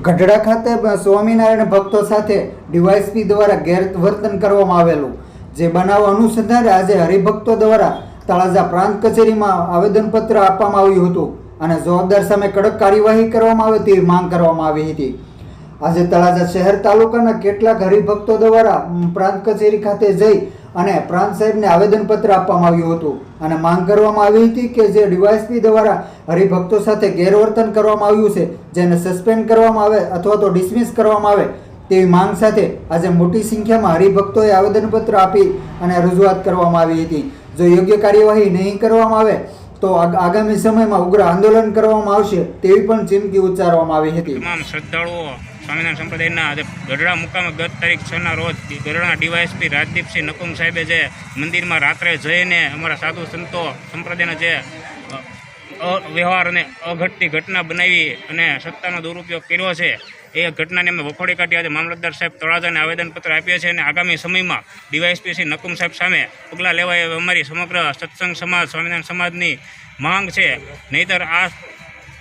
ગઢડા ખાતે સ્વામિનારાયણ ભક્તો સાથે ડીવાયસપી દ્વારા ગેરવર્તન કરવામાં આવેલું, જે બનાવ અનુસંધાને આજે હરિભક્તો દ્વારા તળાજા પ્રાંત કચેરીમાં આવેદનપત્ર આપવામાં આવ્યું હતું અને જવાબદાર સામે કડક કાર્યવાહી કરવામાં આવે તેવી માંગ કરવામાં આવી હતી. આજે તળાજા શહેર તાલુકાના કેટલાક હરિભક્તો દ્વારા પ્રાંત કચેરી ખાતે જઈ અને પ્રાંત સાહેબને આવેદનપત્ર આપવામાં આવ્યું હતું. અને માંગ કરવામાં આવી હતી કે જે ડીવાયસપી દ્વારા હરિભક્તો સાથે ગેરવર્તન કરવામાં આવ્યું છે, જેને સસ્પેન્ડ કરવામાં આવે અથવા તો ડિસમિસ કરવામાં આવે, તેવી માંગ સાથે આજે મોટી સંખ્યામાં હરિભક્તોએ આવેદનપત્ર આપી અને રજૂઆત કરવામાં આવી હતી. જો યોગ્ય કાર્યવાહી નહીં કરવામાં આવે, તો આગ- આગામી સમયમાં ઉગ્ર આંદોલન કરવામાં આવશે તેવી પણ ચીમકી ઉચ્ચારવામાં આવી હતી. તમામ શ્રદ્ધાળુઓ સ્વામિનારાયણ સંપ્રદાયના આજે ગઢડા મુકામે ગત તારીખ છના રોજ ગઢડાના ડીવાયએસપી રાજદીપસિંહ નકુમ સાહેબે જે મંદિરમાં રાત્રે જઈને અમારા સાધુ સંતો સંપ્રદાયના જે વ્યવહાર અને અઘટતી ઘટના બનાવી અને સત્તાનો દુરુપયોગ કર્યો છે, એ ઘટનાને અમે વખોડી કાઢી આજે મામલતદાર સાહેબ તળાજાને આવેદનપત્ર આપીએ છીએ અને આગામી સમયમાં ડીવાયએસપી શ્રી નકુમ સાહેબ સામે પગલાં એવી અમારી સમગ્ર સત્સંગ સમાજ, સ્વામિનારાયણ સમાજની માંગ છે. નહીતર આ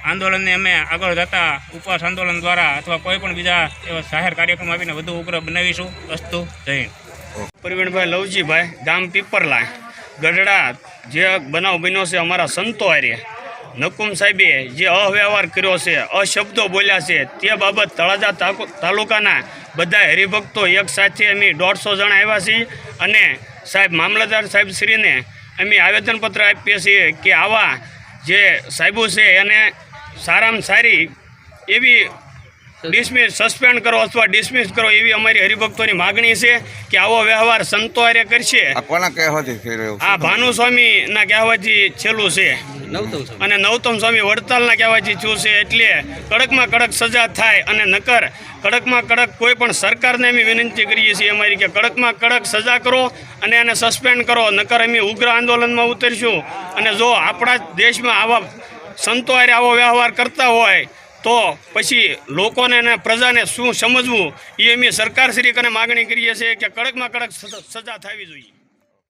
આંદોલનને અમે આગળ જતા ઉપવાસ આંદોલન દ્વારા અથવા કોઈ પણ બીજા એવા જાહેર કાર્યક્રમ આપીને વધુ ઉગ્ર બનાવીશું. અસ્તુ, જય. પ્રવીણભાઈ લવજીભાઈ, ગામ પીપરલા ગઢડા જે બનાવ બન્યો છે, અમારા સંતો આર્ય નકુમ સાહેબે જે અવ્યવહાર કર્યો છે, અશબ્દો બોલ્યા છે, તે બાબત તળાજા તાલુકાના બધા હરિભક્તો એક સાથે અમે દોઢસો જણા આવ્યા છીએ અને સાહેબ મામલતદાર સાહેબ શ્રીને અમે આવેદનપત્ર આપીએ છીએ કે આવા જે સાહેબો છે, એને સારામાં સારી એવી ડિસમિસ સસ્પેન્ડ કરો અથવા ડિસમિસ કરો એવી અમારી હરિભક્તોની માગણી છે કે આવો વ્યવહાર સંતો આરે કરશે. આ ભાનુસ્વામી ભાનુસ્વામીના કહેવાથી છેલ્લું છે. અને નવતમ સ્વામી વડતાલના કહેવાથી છું છે એટલે કડકમાં કડક સજા થાય અને નકર કડકમાં કડક કોઈ પણ સરકારને અમે વિનંતી કરીએ છીએ અમારી કે કડકમાં કડક સજા કરો અને એને સસ્પેન્ડ કરો. નકર અમે ઉગ્ર આંદોલનમાં ઉતરીશું. અને જો આપણા દેશમાં આવા સંતો આવો વ્યવહાર કરતા હોય, તો પછી લોકોને અને પ્રજાને શું સમજવું? એ અમે સરકારશ્રી કને માગણી કરીએ છીએ કે કડકમાં કડક સજા થવી જોઈએ.